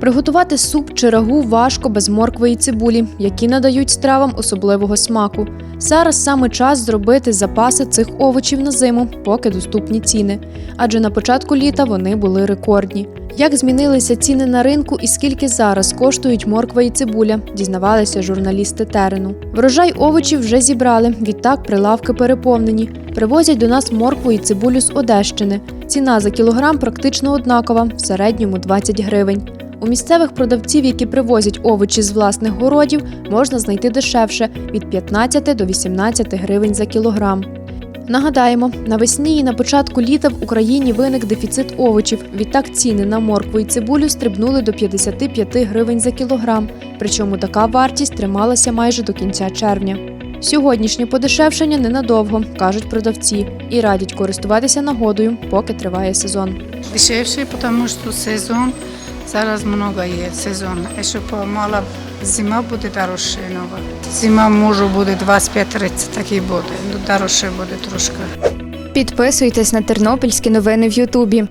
Приготувати суп чи рагу важко без моркви і цибулі, які надають стравам особливого смаку. Зараз саме час зробити запаси цих овочів на зиму, поки доступні ціни. Адже на початку літа вони були рекордні. Як змінилися ціни на ринку і скільки зараз коштують морква і цибуля, дізнавалися журналісти терену. Врожай овочів вже зібрали, відтак прилавки переповнені. Привозять до нас моркву і цибулю з Одещини. Ціна за кілограм практично однакова, в середньому 20 гривень. У місцевих продавців, які привозять овочі з власних городів, можна знайти дешевше від 15 до 18 гривень за кілограм. Нагадаємо, навесні і на початку літа в Україні виник дефіцит овочів. Відтак ціни на моркву і цибулю стрибнули до 55 гривень за кілограм. Причому така вартість трималася майже до кінця червня. Сьогоднішнє подешевшення ненадовго, кажуть продавці, і радять користуватися нагодою, поки триває сезон. Дешевше, тому що сезон зараз много є сезон. Якщо помала зима буде дорожче нова. Зима може буде 25-30, так і буде. Ну, Дорожче буде трошки. Підписуйтесь на тернопільські новини в Ютубі.